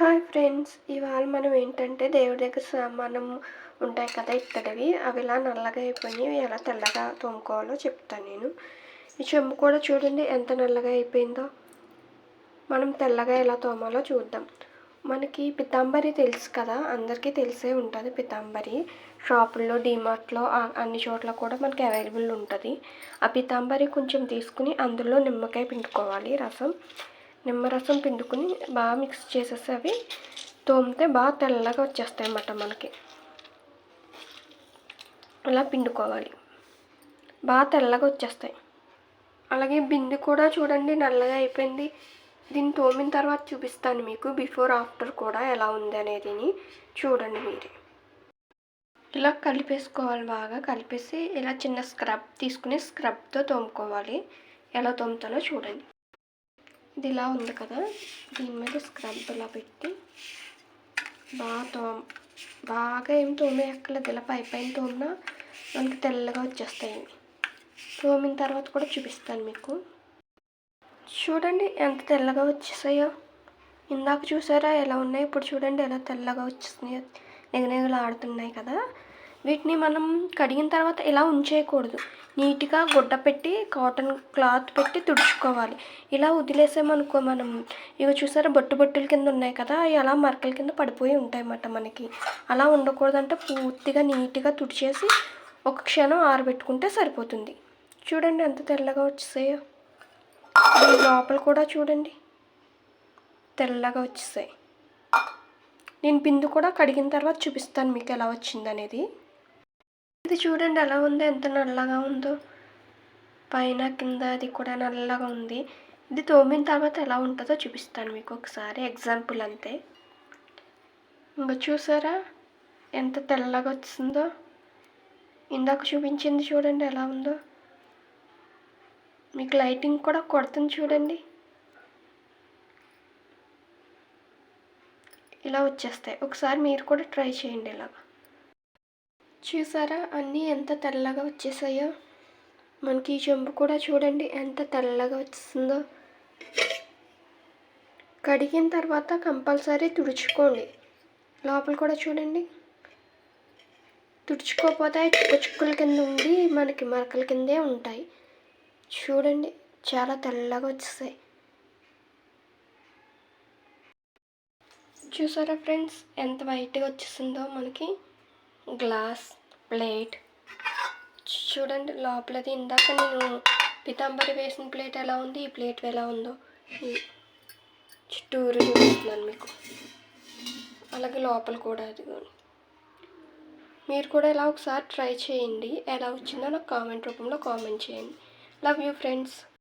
Hi friends ఇవాళ మనం ఏంటంటే దేవుడి దగ్గర సామానం ఉంటాయి కదా ఇత్తడివి అవి ఇలా నల్లగా అయిపోయినాయి. ఎలా తెల్లగా తోముకోవాలో చెప్తాను నేను. ఈ చెంబు కూడా చూడండి ఎంత నల్లగా అయిపోయిందో. మనం తెల్లగా ఎలా తోమాలో చూద్దాం. మనకి పితాంబరి తెలుసు కదా అందరికీ తెలిసే ఉంటుంది పితాంబరి. షాపుల్లో డీమార్ట్లో అన్ని చోట్ల కూడా మనకి అవైలబుల్ ఉంటుంది. ఆ పితాంబరి కొంచెం తీసుకుని అందులో నిమ్మకాయ పిండుకోవాలి రసం. నిమ్మరసం పిండుకుని బాగా మిక్స్ చేసేసి అవి తోమితే బాగా తెల్లగా వచ్చేస్తాయి అన్నమాట మనకి. అలా పిండుకోవాలి. బాగా తెల్లగా వచ్చేస్తాయి. అలాగే బింది కూడా చూడండి నల్లగా అయిపోయింది. దీన్ని తోమిన తర్వాత చూపిస్తాను మీకు. బిఫోర్ ఆఫ్టర్ కూడా ఎలా ఉంది అనేది చూడండి మీరే. ఇలా కలిపేసుకోవాలి బాగా. కలిపేసి ఇలా చిన్న స్క్రబ్ తీసుకుని స్క్రబ్తో తోముకోవాలి. ఎలా తోముతానో చూడండి. ఇది ఇలా ఉంది కదా దీని మీద స్క్రబ్ ఇలా పెట్టి బాగా తోమ బాగా ఏం తోమేయక్కర్లేదు. ఇలా పై పైన తోమినా మనకి తెల్లగా వచ్చేస్తాయి తోమిన తర్వాత కూడా చూపిస్తాను మీకు. చూడండి ఎంత తెల్లగా వచ్చేసాయో. ఇందాక చూసారా ఎలా ఉన్నాయి? ఇప్పుడు చూడండి ఎలా తెల్లగా వచ్చేస్తున్నాయో నిగనిగలు ఆడుతున్నాయి కదా. వీటిని మనం కడిగిన తర్వాత ఇలా ఉంచేయకూడదు. నీట్గా గుడ్డ పెట్టి కాటన్ క్లాత్ పెట్టి తుడుచుకోవాలి. ఇలా వదిలేసామనుకో మనం. ఇవి చూసారా బొట్టు బొట్టుల కింద ఉన్నాయి కదా అవి అలా మరకల కింద పడిపోయి ఉంటాయి అన్నమాట మనకి. అలా ఉండకూడదంటే పూర్తిగా నీట్గా తుడిచేసి ఒక క్షణం ఆరబెట్టుకుంటే సరిపోతుంది. చూడండి ఎంత తెల్లగా వచ్చేసాయో. లోపల కూడా చూడండి. తెల్లగా వచ్చేసాయి. నేను బిందు కూడా కడిగిన తర్వాత చూపిస్తాను మీకు ఎలా వచ్చిందనేది. ఇది చూడండి ఎలా ఉందో ఎంత నల్లగా ఉందో. పైన కింద అది కూడా నల్లగా ఉంది. ఇది తోమిన తర్వాత ఎలా ఉంటుందో చూపిస్తాను మీకు ఒకసారి ఎగ్జాంపుల్ అంతే. ఇంకా చూసారా ఎంత తెల్లగా వచ్చిందో? ఇందాక చూపించింది చూడండి ఎలా ఉందో. మీకు లైటింగ్ కూడా కొడుతుంది చూడండి. ఇలా వచ్చేస్తాయి. ఒకసారి మీరు కూడా ట్రై చేయండి ఇలాగా. చూసారా? అన్నీ ఎంత తెల్లగా వచ్చేసాయో? మనకి ఈ చెంబు కూడా చూడండి ఎంత తెల్లగా వచ్చేసిందో. కడిగిన తర్వాత కంపల్సరీ తుడుచుకోండి. లోపల కూడా చూడండి. తుడుచుకోకపోతే చుక్క చుక్కల కింద ఉండి మనకి మరకల కిందే ఉంటాయి. చూడండి చాలా తెల్లగా వచ్చేసాయి. చూసారా ఫ్రెండ్స్ ఎంత వైట్గా వచ్చేసిందో మనకి? Glass plate. చూడండి లోపలది ఇందాక నేను పితాంబరి వేసిన ప్లేట్ ఎలా ఉంది ఈ ప్లేట్ ఎలా ఉందో. చుట్టూరు చూపిస్తున్నాను మీకు. అలాగే లోపల కూడా అది మీరు కూడా ఇలా ఒకసారి ట్రై చేయండి. ఎలా వచ్చిందో నాకు కామెంట్ రూపంలో కామెంట్ చేయండి. Love you friends